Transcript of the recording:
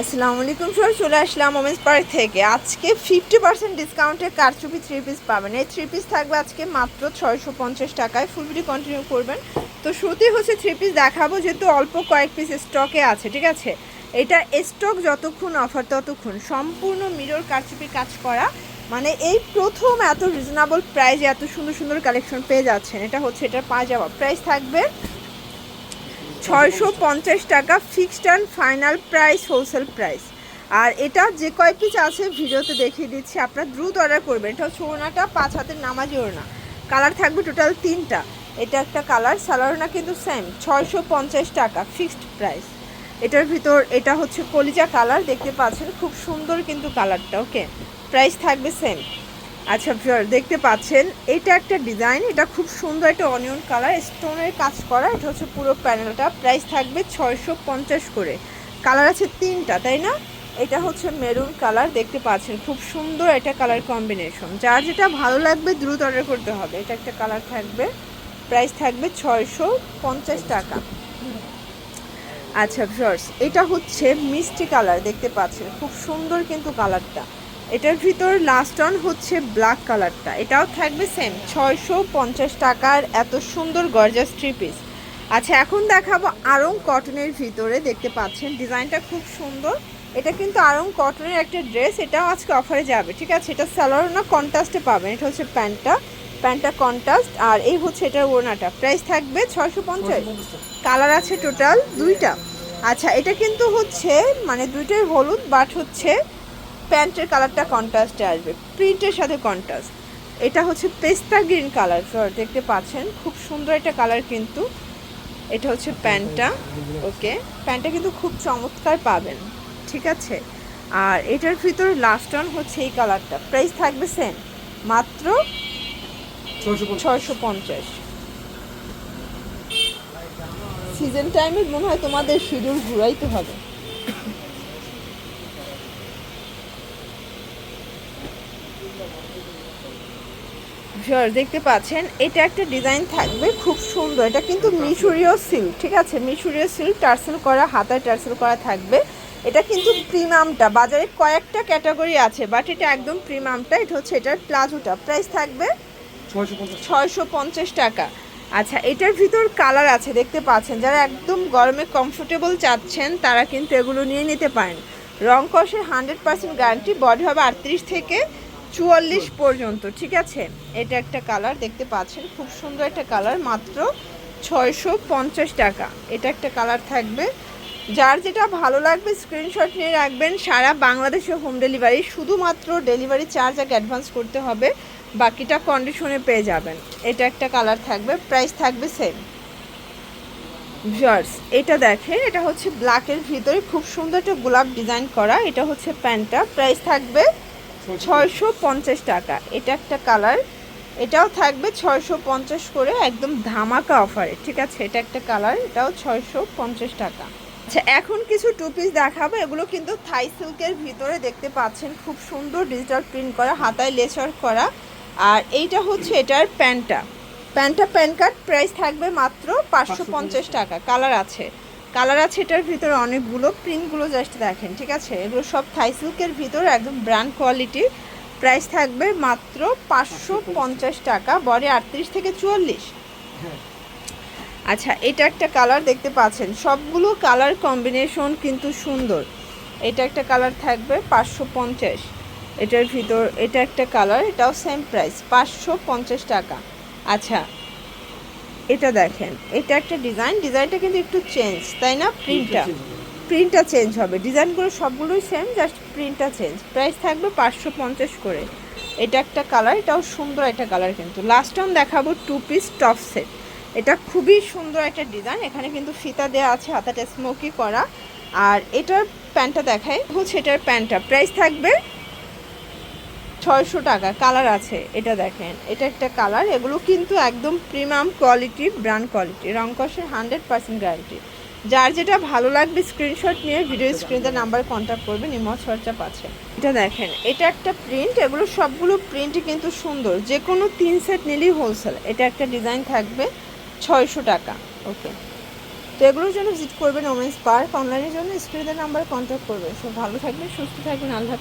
আসসালামু আলাইকুম স্যার চলে আসলাম ওমেন্স পার্ক থেকে। আজকে ফিফটি পার্সেন্ট ডিসকাউন্টে কারচুপি থ্রি পিস পাবেন। এই থ্রি পিস থাকবে আজকে মাত্র ছয়শো পঞ্চাশ টাকায়। ফুল ভিডিও কন্টিনিউ করবেন। তো শুরুতেই হচ্ছে থ্রি পিস দেখাবো যেহেতু অল্প কয়েক পিস স্টকে আছে, ঠিক আছে? এটা স্টক যতক্ষণ অফার ততক্ষণ সম্পূর্ণ মিরর কারচুপি কাজ করা। মানে এই প্রথম এত রিজনেবল প্রাইসে এত সুন্দর সুন্দর কালেকশন পেয়ে যাচ্ছেন। এটা হচ্ছে এটার পাজামা প্রাইস থাকবে ছয়শো পঞ্চাশ টাকা fixed and final price wholesale price আর এটা যে কয় পিস আছে ভিডিওতে দেখিয়ে দিচ্ছি, আপনারা দ্রুত অর্ডার করবেন। এটা হচ্ছে পাঁচ হাতের নামাজি ওড়না। কালার থাকবে টোটাল তিনটা। এটা একটা কালার সালোয়ারনা কিন্তু সেম ছয়শো পঞ্চাশ টাকা ফিক্সড প্রাইস এটার ভিতর, এটা হচ্ছে কলিজা কালার দেখতে পাচ্ছেন, খুব সুন্দর কিন্তু কালারটা ওকে প্রাইস থাকবে সেম আচ্ছা ভিউয়ার, দেখতে পাচ্ছেন, এটা একটা ডিজাইন এটা খুব সুন্দর একটা অনিয়ন কালার স্টোনের কাজ করা, এটা হচ্ছে পুরো প্যানেলটা প্রাইস থাকবে ছয়শো পঞ্চাশ করে। কালার আছে তিনটা, তাই না? এটা হচ্ছে মেরুন কালার দেখতে পাচ্ছেন, খুব সুন্দর একটা কালার কম্বিনেশন যার যেটা ভালো লাগবে, দ্রুত অর্ডার করতে হবে। এটা একটা কালার থাকবে প্রাইস থাকবে ছয়শো পঞ্চাশ টাকা। আচ্ছা ভিউয়ার্স, এটা হচ্ছে মিষ্টি কালার দেখতে পাচ্ছেন, খুব সুন্দর কিন্তু কালারটা এটার ভিতর লাস্ট অন হচ্ছে ব্ল্যাক কালারটা এটাও থাকবে সেম ছয়শো পঞ্চাশ টাকার এত সুন্দর গর্জাস থ্রি পিস আচ্ছা এখন দেখাবো আরং কটনের ভিতরে, দেখতে পাচ্ছেন, ডিজাইনটা খুব সুন্দর। এটা কিন্তু আরং কটনের একটা ড্রেস এটাও আজকে অফারে যাবে, ঠিক আছে? এটা স্যালোর না কন্ট্রাস্টে পাবেন। এটা হচ্ছে প্যান্টটা প্যান্টটা কন্ট্রাস্ট আর এই হচ্ছে এটার ওড়নাটা। প্রাইস থাকবে ছয়শো পঞ্চাশ। কালার আছে টোটাল দুইটা। আচ্ছা এটা কিন্তু হচ্ছে মানে দুইটাই হলুদ বাট হচ্ছে প্যান্টের কালারটা কন্ট্রাস্টে আসবে প্রিন্টের সাথে কন্ট্রাস্ট। এটা হচ্ছে পেস্তা গ্রিন কালার দেখতে পাচ্ছেন? খুব সুন্দর একটা কালার কিন্তু। এটা হচ্ছে প্যান্টটা ওকে? প্যান্টটা কিন্তু খুব চমৎকার পাবেন ঠিক আছে? আর এটার ভিতর লাস্ট অন হচ্ছে এই কালারটা। প্রাইস থাকবে সেম মাত্র ছয়শো পঞ্চাশ। সিজন টাইমে মনে হয় তোমাদের শিডিউল ঘুরাইতে হবে। দেখতে পাচ্ছেন এটা একটা ডিজাইন থাকবে খুব সুন্দর। এটা কিন্তু মিশরীয় সিল্ক ঠিক আছে? মিশরীয় সিল্ক টার্সেল করা হাতায় টার্সেল করা থাকবে। এটা কিন্তু প্রিমিয়ামটা বাজারে কয়েকটা ক্যাটাগরি আছে বাট এটা একদম প্রিমিয়ামটা এটা হচ্ছে এটার প্লাজোটা। প্রাইস থাকবে ছয়শো পঞ্চাশ। টাকা। আচ্ছা এটার ভিতর কালার আছে দেখতে পাচ্ছেন। যারা একদম গরমে কমফোর্টেবল চাচ্ছেন তারা কিন্তু এগুলো নিয়ে নিতে পারেন। রং কষের হান্ড্রেড পার্সেন্ট গ্যারান্টি বডি হবে আটত্রিশ থেকে চুয়াল্লিশ পর্যন্ত, ঠিক আছে? এটা একটা কালার, দেখতে পাচ্ছেন? খুব সুন্দর একটা কালার, মাত্র ছয়শো পঞ্চাশ টাকা। এটা একটা কালার থাকবে। যার যেটা ভালো লাগবে স্ক্রিনশট নিয়ে রাখবেন। সারা বাংলাদেশে হোম ডেলিভারি শুধুমাত্র ডেলিভারি চার্জ আগে অ্যাডভান্স করতে হবে। বাকিটা কন্ডিশনে পেয়ে যাবেন। এটা একটা কালার থাকবে প্রাইস থাকবে সেম ভিউয়ার্স এটা দেখেন, এটা হচ্ছে ব্ল্যাকের ভিতরে খুব সুন্দর একটা গোলাপ ডিজাইন করা। এটা হচ্ছে প্যান্টটা প্রাইস থাকবে ছয়শো পঞ্চাশ টাকা। এটা একটা কালার। এটাও থাকবে ছয়শো পঞ্চাশ করে একদম ধামাকা অফারে ঠিক আছে? এটা একটা কালার এটাও ছয়শো পঞ্চাশ টাকা। আচ্ছা এখন কিছু টু পিস দেখাবো। এগুলো কিন্তু থাই সিল্কের ভিতরে দেখতে পাচ্ছেন। খুব সুন্দর ডিজিটাল প্রিন্ট করা হাতায় লেচার করা। আর এইটা হচ্ছে এটার প্যান্টটা। প্যান্টটা প্যান কার্ড প্রাইস থাকবে মাত্র পাঁচশো পঞ্চাশ টাকা। কালার আছে। কালার আছে এটার ভিতরে অনেকগুলো প্রিন্টগুলো জাস্ট দেখেন ঠিক আছে? এগুলো সব থাই সিল্কের ভিতরে একদম ব্র্যান্ড কোয়ালিটির প্রাইস থাকবে মাত্র পাঁচশো পঞ্চাশ টাকা বডি আটত্রিশ থেকে চুয়াল্লিশ। আচ্ছা এটা একটা কালার দেখতে পাচ্ছেন। সবগুলো কালার কম্বিনেশন কিন্তু সুন্দর। এটা একটা কালার থাকবে পাঁচশো পঞ্চাশ। এটার ভিতর এটা একটা কালার এটাও সেম প্রাইস পাঁচশো পঞ্চাশ টাকা। আচ্ছা এটা দেখেন এটা একটা ডিজাইন ডিজাইনটা কিন্তু একটু চেঞ্জ তাই না? প্রিন্টটা প্রিন্টটা চেঞ্জ হবে। ডিজাইনগুলো সবগুলোই সেম জাস্ট প্রিন্টটা চেঞ্জ প্রাইস থাকবে পাঁচশো পঞ্চাশ করে। এটা একটা কালার এটাও সুন্দর একটা কালার কিন্তু। লাস্ট টাইম দেখাবো টু পিস টপ সেট এটা খুবই সুন্দর একটা ডিজাইন এখানে কিন্তু ফিতা দেওয়া আছে হাতাটা স্মোকি করা। আর এটার প্যান্টটা দেখায় হচ্ছে এটার প্যান্টটা। প্রাইস থাকবে ছয়শো টাকা কালার আছে, এটা দেখেন। এটা একটা কালার এগুলো কিন্তু একদম প্রিমিয়াম কোয়ালিটি ব্র্যান্ড কোয়ালিটি রং কষের হান্ড্রেড পার্সেন্ট গ্যারান্টি যার যেটা ভালো লাগবে স্ক্রিনশট নিয়ে ভিডিও স্ক্রিনে নাম্বার কন্ট্যাক্ট করবেন, ইমো চর্চা পাচ্ছে এটা দেখেন, এটা একটা প্রিন্ট এগুলো সবগুলো প্রিন্টই কিন্তু সুন্দর। যে কোনো তিন সেট নিলেই হোলসেল এটা একটা ডিজাইন থাকবে ছয়শো টাকা ওকে তো এগুলোর জন্য ভিজিট করবেন ওমেন্স পার্ক অনলাইনের জন্য স্ক্রিনের নাম্বার কন্ট্যাক্ট করবেন। সো ভালো থাকবেন, সুস্থ থাকবেন, আল্লাহ